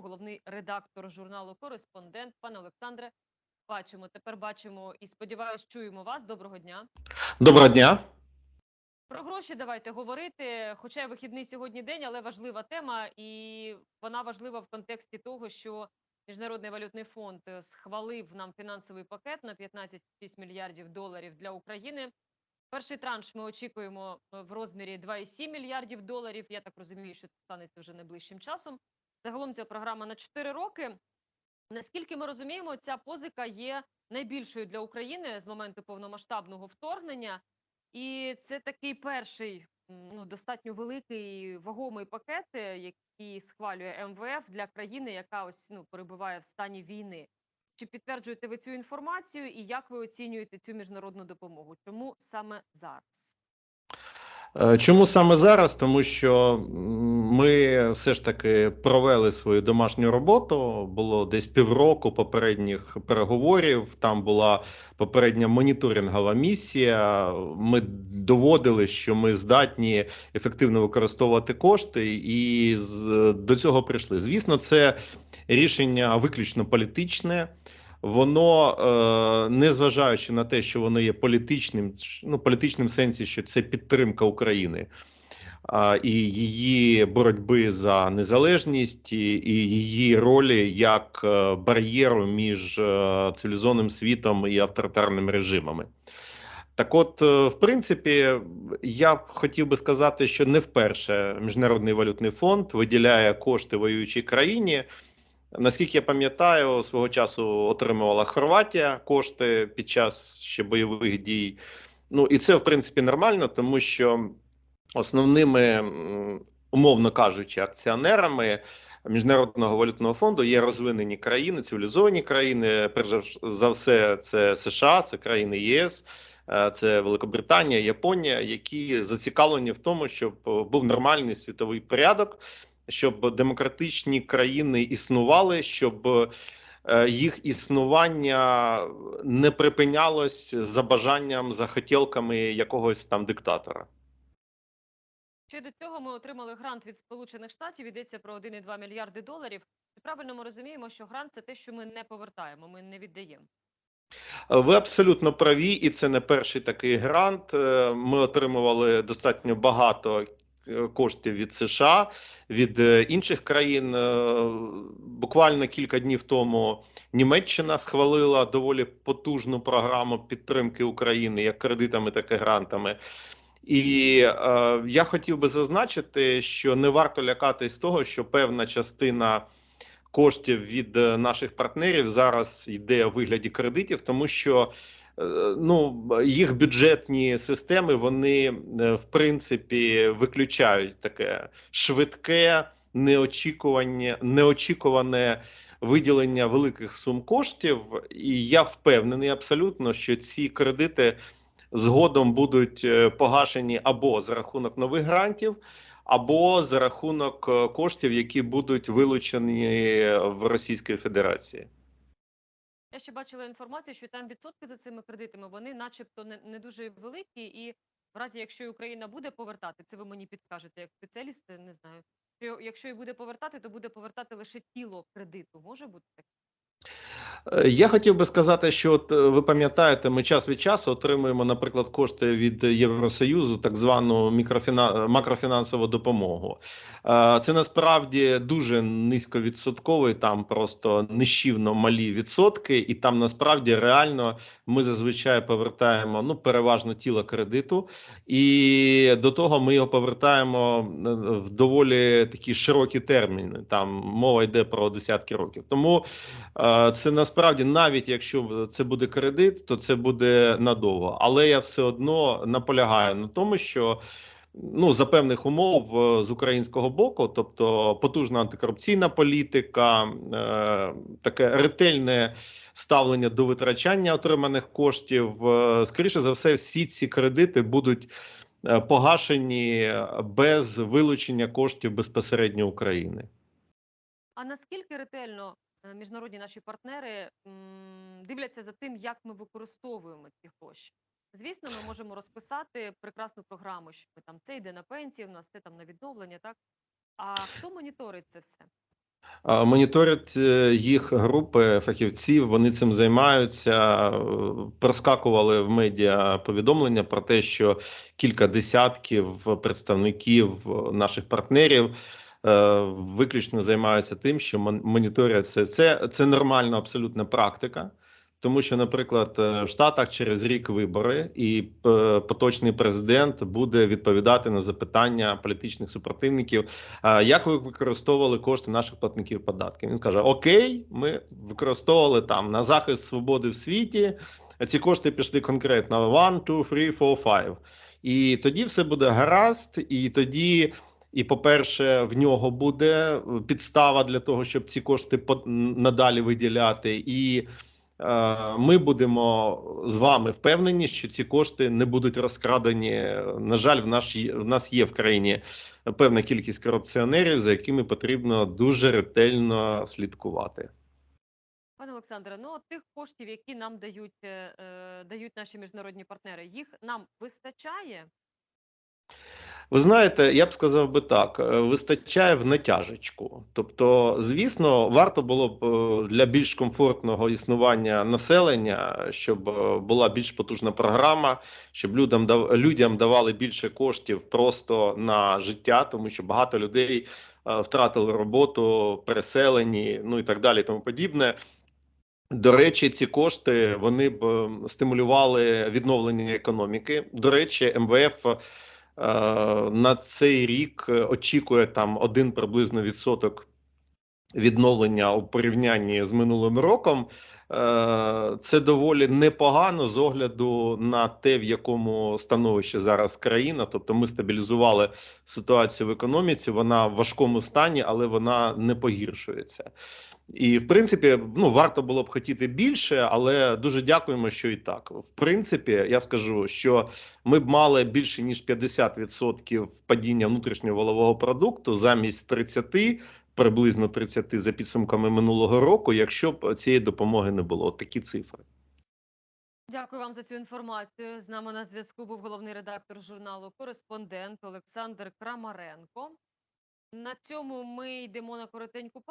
головний редактор журналу Кореспондент. Пане Олександре, бачимо. Тепер бачимо і сподіваюсь, чуємо вас. Доброго дня. Доброго дня. Про гроші давайте говорити. Хоча вихідний сьогодні день, але важлива тема, і вона важлива в контексті того, що Міжнародний валютний фонд схвалив нам фінансовий пакет на 15,6 мільярдів доларів для України. Перший транш ми очікуємо е, в розмірі 2,7 мільярдів доларів. Я так розумію, що це станеться вже найближчим часом. Загалом ця програма на 4 роки. Наскільки ми розуміємо, ця позика є найбільшою для України з моменту повномасштабного вторгнення, і це такий перший ну, достатньо великий вагомий пакет, е, який схвалює МВФ для країни, яка ось ну перебуває в стані війни. Чи підтверджуєте ви цю інформацію, і як ви оцінюєте цю міжнародну допомогу? Чому саме зараз? Е, Чому саме зараз? Тому що ми все ж таки провели свою домашню роботу. Було десь півроку попередніх переговорів. Там була попередня моніторингова місія. Ми доводили, що ми здатні ефективно використовувати кошти, і до цього прийшли. Звісно, це рішення виключно політичне. Воно, е, незважаючи на те, що воно є політичним, ну політичним сенсі, що це підтримка України і її боротьби за незалежність, і, її ролі як е, бар'єру між е, цивілізованим світом і авторитарними режимами. Так, от, е, в принципі, я б хотів би сказати, що не вперше Міжнародний валютний фонд виділяє кошти воюючій країні. Наскільки я пам'ятаю, свого часу отримувала Хорватія кошти під час ще бойових дій. Ну і це в принципі нормально, тому що основними, умовно кажучи, акціонерами Міжнародного валютного фонду є розвинені країни, цивілізовані країни. Перш за все, це США, це країни ЄС. е, Це Великобританія, Японія, які зацікавлені в тому, щоб е, був нормальний світовий порядок, щоб демократичні країни існували, щоб е, їх існування не припинялось за бажанням, за хотілками якогось там диктатора. Ще до цього ми отримали грант від Сполучених Штатів. Йдеться про 1,2 мільярди доларів. Правильно ми розуміємо, що грант це те, що ми не повертаємо, ми не віддаємо. Ви абсолютно праві, і це не перший такий грант. Е, Ми отримували достатньо багато коштів від США, від е, інших країн. Е, Буквально кілька днів тому Німеччина схвалила доволі потужну програму підтримки України як кредитами, так і грантами. І е, я хотів би зазначити, що не варто лякатись того, що певна частина коштів від е, наших партнерів зараз йде у вигляді кредитів, тому що ну їх бюджетні системи вони е, в принципі виключають таке швидке, неочікування, неочікуване виділення великих сум коштів. І я впевнений абсолютно, що ці кредити згодом будуть е, погашені або за рахунок нових грантів або за рахунок е, коштів, які будуть вилучені в Російській Федерації. Я ще бачила інформацію, що там відсотки за цими кредитами вони, начебто, не, не дуже великі, і в разі, якщо Україна буде повертати, це ви мені підкажете як спеціалісти, не знаю. Що якщо і буде повертати, то буде повертати лише тіло кредиту. Може бути таке? Е, Я хотів би сказати, що от е, ви пам'ятаєте, ми час від часу отримуємо, наприклад, кошти від Євросоюзу, так звану мікрофіна... макрофінансову допомогу. Е, Це насправді дуже низьковідсотковий, там просто нищівно малі відсотки, і там насправді реально ми зазвичай повертаємо ну переважно тіло кредиту, і до того ми його повертаємо в доволі такі широкі терміни. Там мова йде про десятки років. Тому Це насправді, навіть якщо це буде кредит, то це буде надовго. Але я все одно наполягаю на тому, що ну за певних умов е, з українського боку, тобто потужна антикорупційна політика, е, таке ретельне ставлення до витрачання отриманих коштів. е, Скоріше за все, всі ці кредити будуть е, погашені без вилучення коштів безпосередньо України. А наскільки ретельно міжнародні наші партнери дивляться за тим, як ми використовуємо ці гроші? Звісно, ми можемо розписати прекрасну програму, що ми там це йде на пенсії, у нас це там на відновлення, так? А хто моніторить це все? Моніторять е, їх групи фахівців, вони цим займаються. Е, Проскакували в медіа повідомлення про те, що кілька десятків представників наших партнерів е, виключно займаються тим, що мон- моніторять це. Це, це нормальна абсолютна практика. Тому що, наприклад, е, в Штатах через рік вибори, і е, поточний президент буде відповідати на запитання політичних супротивників. Як ви використовували кошти наших платників податків? Він скаже: Окей, ми використовували там на захист свободи в світі. Ці кошти пішли конкретно one, two, three, four, five. І тоді все буде гаразд, і тоді. І, по-перше, в нього буде підстава для того, щоб ці кошти надалі виділяти. І е, ми будемо з вами впевнені, що ці кошти не будуть розкрадені. На жаль, в, наш, в нас є в країні певна кількість корупціонерів, за якими потрібно дуже ретельно слідкувати. Пане Олександре, ну тих коштів, які нам дають, е, е, дають наші міжнародні партнери, їх нам вистачає? Ви знаєте, я б сказав би так: е, вистачає в натяжечку. Тобто, звісно, варто було б е, для більш комфортного існування населення, щоб е, була більш потужна програма, щоб людям людям давали більше коштів просто на життя, тому що багато людей втратили роботу, переселені, ну і так далі, тому подібне. До речі, ці кошти вони б е, стимулювали відновлення економіки. До речі, МВФ на цей рік е, очікує там один приблизно відсоток відновлення у порівнянні з минулим роком. Е, Це доволі непогано з огляду на те, в якому становищі зараз країна. Тобто, ми стабілізували ситуацію в економіці. Вона в важкому стані, але вона не погіршується. І в принципі, ну варто було б хотіти більше, але дуже дякуємо, що і так. В принципі, я скажу, що ми б мали більше ніж 50% падіння внутрішнього валового продукту замість 30, приблизно 30 за підсумками минулого року, якщо б цієї допомоги не було. Такі цифри. Дякую вам за цю інформацію. З нами на зв'язку був головний редактор журналу Кореспондент Олександр Крамаренко. На цьому ми йдемо на коротеньку паузу.